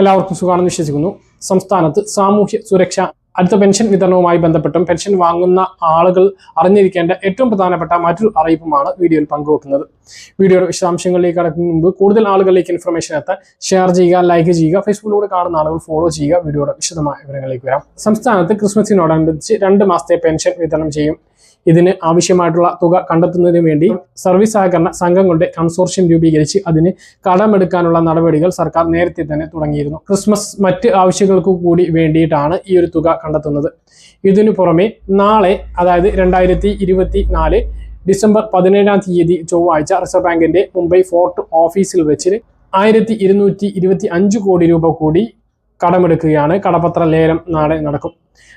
എല്ലാവർക്കും സുഖമാണെന്ന് വിശ്വസിക്കുന്നു. സംസ്ഥാനത്ത് സാമൂഹ്യ സുരക്ഷ അടുത്ത പെൻഷൻ വിതരണവുമായി ബന്ധപ്പെട്ടും പെൻഷൻ വാങ്ങുന്ന ആളുകൾ അറിഞ്ഞിരിക്കേണ്ട ഏറ്റവും പ്രധാനപ്പെട്ട മറ്റൊരു അറിയിപ്പുമാണ് വീഡിയോയിൽ പങ്കുവെക്കുന്നത്. വീഡിയോയുടെ വിശദാംശങ്ങളിലേക്ക് കടക്കുന്ന മുമ്പ് കൂടുതൽ ആളുകളിലേക്ക് ഇൻഫർമേഷൻ എത്താൻ ഷെയർ ചെയ്യുക ലൈക്ക് ചെയ്യുക ഫേസ്ബുക്കിലൂടെ കാണുന്ന ആളുകൾ ഫോളോ ചെയ്യുക. വീഡിയോയുടെ വിശദമായ വിവരങ്ങളിലേക്ക് വരാം. സംസ്ഥാനത്ത് ക്രിസ്മസിനോടനുബന്ധിച്ച് രണ്ട് മാസത്തെ പെൻഷൻ വിതരണം ചെയ്യും. ഇതിന് ആവശ്യമായിട്ടുള്ള തുക കണ്ടെത്തുന്നതിന് വേണ്ടി സർവീസ് സഹകരണ സംഘങ്ങളുടെ കൺസോർഷ്യം രൂപീകരിച്ച് അതിന് കടമെടുക്കാനുള്ള നടപടികൾ സർക്കാർ നേരത്തെ തന്നെ തുടങ്ങിയിരുന്നു. ക്രിസ്മസ് മറ്റ് ആവശ്യങ്ങൾക്ക് കൂടി വേണ്ടിയിട്ടാണ് ഈ ഒരു തുക കണ്ടെത്തുന്നത്. ഇതിനു പുറമെ നാളെ അതായത് രണ്ടായിരത്തി ഡിസംബർ പതിനേഴാം തീയതി ചൊവ്വാഴ്ച റിസർവ് ബാങ്കിന്റെ മുംബൈ ഫോർട്ട് ഓഫീസിൽ വെച്ച് ആയിരത്തി ഇരുന്നൂറ്റി ഇരുപത്തി അഞ്ച് കോടി രൂപ കൂടി കടമെടുക്കുകയാണ്. കടപത്ര ലേലം നാളെ നടക്കും.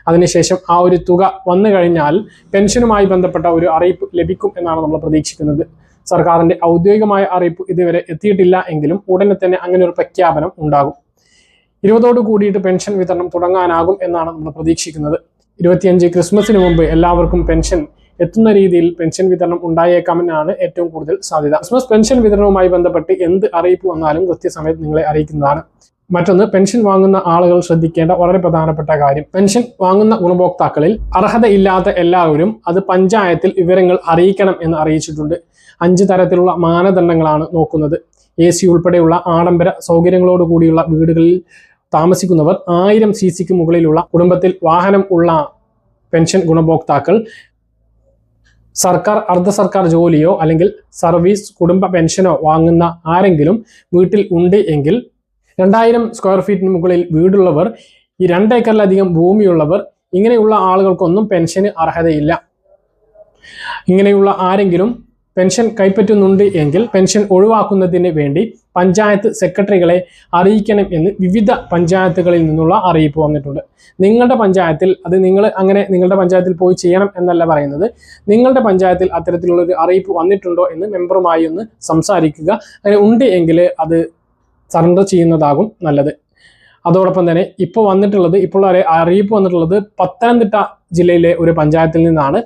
അതിനുശേഷം ആ ഒരു തുക വന്നു കഴിഞ്ഞാൽ പെൻഷനുമായി ബന്ധപ്പെട്ട ഒരു അറിയിപ്പ് ലഭിക്കും എന്നാണ് നമ്മൾ പ്രതീക്ഷിക്കുന്നത്. സർക്കാരിന്റെ ഔദ്യോഗികമായ അറിയിപ്പ് ഇതുവരെ എത്തിയിട്ടില്ല എങ്കിലും ഉടനെ തന്നെ അങ്ങനെ ഒരു പ്രഖ്യാപനം ഉണ്ടാകും. ഇരുപതോട് കൂടിയിട്ട് പെൻഷൻ വിതരണം തുടങ്ങാനാകും എന്നാണ് നമ്മൾ പ്രതീക്ഷിക്കുന്നത്. ഇരുപത്തിയഞ്ച് ക്രിസ്മസിന് മുമ്പ് എല്ലാവർക്കും പെൻഷൻ എത്തുന്ന രീതിയിൽ പെൻഷൻ വിതരണം ഉണ്ടായേക്കാമെന്നാണ് ഏറ്റവും കൂടുതൽ സാധ്യത. ക്രിസ്മസ് പെൻഷൻ വിതരണവുമായി ബന്ധപ്പെട്ട് എന്ത് അറിയിപ്പ് വന്നാലും കൃത്യസമയത്ത് നിങ്ങളെ അറിയിക്കുന്നതാണ്. മറ്റൊന്ന് പെൻഷൻ വാങ്ങുന്ന ആളുകൾ ശ്രദ്ധിക്കേണ്ട വളരെ പ്രധാനപ്പെട്ട കാര്യം. പെൻഷൻ വാങ്ങുന്ന ഗുണഭോക്താക്കളിൽ അർഹതയില്ലാത്ത എല്ലാവരും അത് പഞ്ചായത്തിൽ വിവരങ്ങൾ അറിയിക്കണം എന്ന് അറിയിച്ചിട്ടുണ്ട്. അഞ്ച് തരത്തിലുള്ള മാനദണ്ഡങ്ങളാണ് നോക്കുന്നത്. എ സി ഉൾപ്പെടെയുള്ള ആഡംബര സൗകര്യങ്ങളോട് കൂടിയുള്ള വീടുകളിൽ താമസിക്കുന്നവർ ആയിരം സി സിക്ക് മുകളിലുള്ള കുടുംബത്തിൽ വാഹനം ഉള്ള പെൻഷൻ ഗുണഭോക്താക്കൾ സർക്കാർ അർദ്ധ സർക്കാർ ജോലിയോ അല്ലെങ്കിൽ സർവീസ് കുടുംബ പെൻഷനോ വാങ്ങുന്ന ആരെങ്കിലും വീട്ടിൽ ഉണ്ട് എങ്കിൽ രണ്ടായിരം സ്ക്വയർ ഫീറ്റിന് മുകളിൽ വീടുള്ളവർ ഈ രണ്ടേക്കറിലധികം ഭൂമിയുള്ളവർ ഇങ്ങനെയുള്ള ആളുകൾക്കൊന്നും പെൻഷന് അർഹതയില്ല. ഇങ്ങനെയുള്ള ആരെങ്കിലും പെൻഷൻ കൈപ്പറ്റുന്നുണ്ട് എങ്കിൽ പെൻഷൻ ഒഴിവാക്കുന്നതിന് വേണ്ടി പഞ്ചായത്ത് സെക്രട്ടറികളെ അറിയിക്കണം എന്ന് വിവിധ പഞ്ചായത്തുകളിൽ നിന്നുള്ള അറിയിപ്പ് വന്നിട്ടുണ്ട്. നിങ്ങളുടെ പഞ്ചായത്തിൽ അത് നിങ്ങൾ അങ്ങനെ നിങ്ങളുടെ പഞ്ചായത്തിൽ പോയി ചെയ്യണം എന്നല്ല പറയുന്നത്. നിങ്ങളുടെ പഞ്ചായത്തിൽ അത്തരത്തിലുള്ള ഒരു അറിയിപ്പ് വന്നിട്ടുണ്ടോ എന്ന് മെമ്പറുമായി ഒന്ന് സംസാരിക്കുക. അങ്ങനെ ഉണ്ട് എങ്കിൽ അത് സറണ്ടർ ചെയ്യുന്നതാകും നല്ലത്. അതോടൊപ്പം തന്നെ ഇപ്പോൾ വന്നിട്ടുള്ളത് ഇപ്പോൾ അറിയിപ്പ് വന്നിട്ടുള്ളത് പത്തനംതിട്ട ജില്ലയിലെ ഒരു പഞ്ചായത്തിൽ നിന്നാണ്.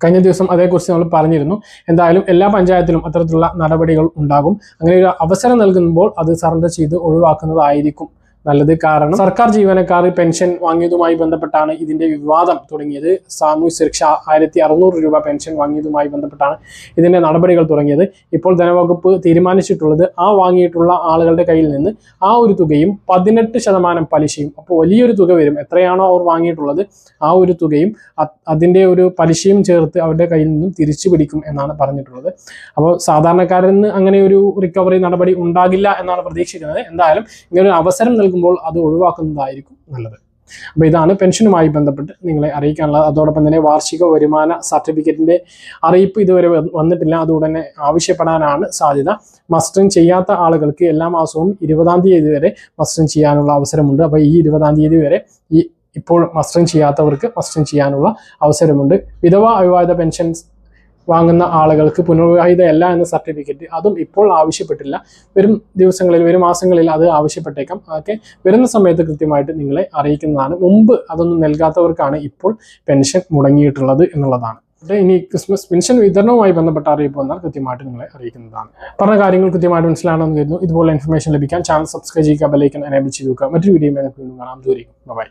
കഴിഞ്ഞ ദിവസം അതേക്കുറിച്ച് നമ്മൾ പറഞ്ഞിരുന്നു. എന്തായാലും എല്ലാ പഞ്ചായത്തിലും അത്തരത്തിലുള്ള നടപടികൾ ഉണ്ടാകും. അങ്ങനെ ഒരു അവസരം നൽകുമ്പോൾ അത് സറണ്ടർ ചെയ്ത് ഒഴിവാക്കുന്നതായിരിക്കും. നല്ലത് കാരണം സർക്കാർ ജീവനക്കാർ പെൻഷൻ വാങ്ങിയതുമായി ബന്ധപ്പെട്ടാണ് ഇതിന്റെ വിവാദം തുടങ്ങിയത്. സാമൂഹ്യ സുരക്ഷ ആയിരത്തി അറുന്നൂറ് രൂപ പെൻഷൻ വാങ്ങിയതുമായി ബന്ധപ്പെട്ടാണ് ഇതിന്റെ നടപടികൾ തുടങ്ങിയത്. ഇപ്പോൾ ധനവകുപ്പ് തീരുമാനിച്ചിട്ടുള്ളത് ആ വാങ്ങിയിട്ടുള്ള ആളുകളുടെ കയ്യിൽ നിന്ന് ആ ഒരു തുകയും പതിനെട്ട് ശതമാനം പലിശയും അപ്പോൾ വലിയൊരു തുക വരും. എത്രയാണോ അവർ വാങ്ങിയിട്ടുള്ളത് ആ ഒരു തുകയും അതിന്റെ ഒരു പലിശയും ചേർത്ത് അവരുടെ കയ്യിൽ നിന്നും തിരിച്ചു പിടിക്കും എന്നാണ് പറഞ്ഞിട്ടുള്ളത്. അപ്പോൾ സാധാരണക്കാരിൽ നിന്ന് അങ്ങനെ ഒരു റിക്കവറി നടപടി ഉണ്ടാകില്ല എന്നാണ് പ്രതീക്ഷിക്കുന്നത്. എന്തായാലും ഇങ്ങനെ ഒരു അവസരം നൽകുമ്പോൾ അത് ഒഴിവാക്കുന്നതായിരിക്കും നല്ലത്. അപ്പോൾ ഇതാണ് പെൻഷനുമായി ബന്ധപ്പെട്ട് നിങ്ങളെ അറിയിക്കാനുള്ളത് അതോടൊപ്പം തന്നെ വാർഷിക വരുമാന സർട്ടിഫിക്കറ്റിന്റെ അറിയിപ്പ് ഇതുവരെ വന്നിട്ടില്ല. അത് ഉടനെ ആവശ്യപ്പെടാനാണ് സാധ്യത. മസ്റ്ററിങ് ചെയ്യാത്ത ആളുകൾക്ക് എല്ലാ മാസവും ഇരുപതാം തീയതി വരെ മസ്റ്ററിങ് ചെയ്യാനുള്ള അവസരമുണ്ട്. അപ്പോൾ ഈ ഇരുപതാം തീയതി വരെ ഈ ഇപ്പോൾ മസ്റ്ററിങ് ചെയ്യാത്തവർക്ക് മസ്റ്ററിങ് ചെയ്യാനുള്ള അവസരമുണ്ട്. വിധവ അവിവാഹിത പെൻഷൻ വാങ്ങുന്ന ആളുകൾക്ക് പുനർവിവാഹിതയല്ല എന്ന സർട്ടിഫിക്കറ്റ് അതും ഇപ്പോൾ ആവശ്യപ്പെട്ടില്ല. വരും ദിവസങ്ങളിൽ വരും മാസങ്ങളിൽ അത് ആവശ്യപ്പെട്ടേക്കാം. അതൊക്കെ വരുന്ന സമയത്ത് കൃത്യമായിട്ട് നിങ്ങളെ അറിയിക്കുന്നതാണ്. മുമ്പ് അതൊന്നും നൽകാത്തവർക്കാണ് ഇപ്പോൾ പെൻഷൻ മുടങ്ങിയിട്ടുള്ളത് എന്നുള്ളതാണ്. ഇനി ക്രിസ്മസ് പെൻഷൻ വിതരണവുമായി ബന്ധപ്പെട്ട അറിയിപ്പ് വന്നാൽ കൃത്യമായിട്ട് നിങ്ങളെ അറിയിക്കുന്നതാണ്. പറഞ്ഞ കാര്യങ്ങൾ കൃത്യമായിട്ട് മനസ്സിലാണെന്ന് കരുതുന്നു. ഇതുപോലെ ഇൻഫർമേഷൻ ലഭിക്കാൻ ചാനൽ സബ്സ്ക്രൈബ് ചെയ്യുക ബെലൈക്കൻ എനേബിൾ ചെയ്തു മറ്റൊരു വീഡിയോ വീണ്ടും കാണാം. ദൂരേക്കും ബൈ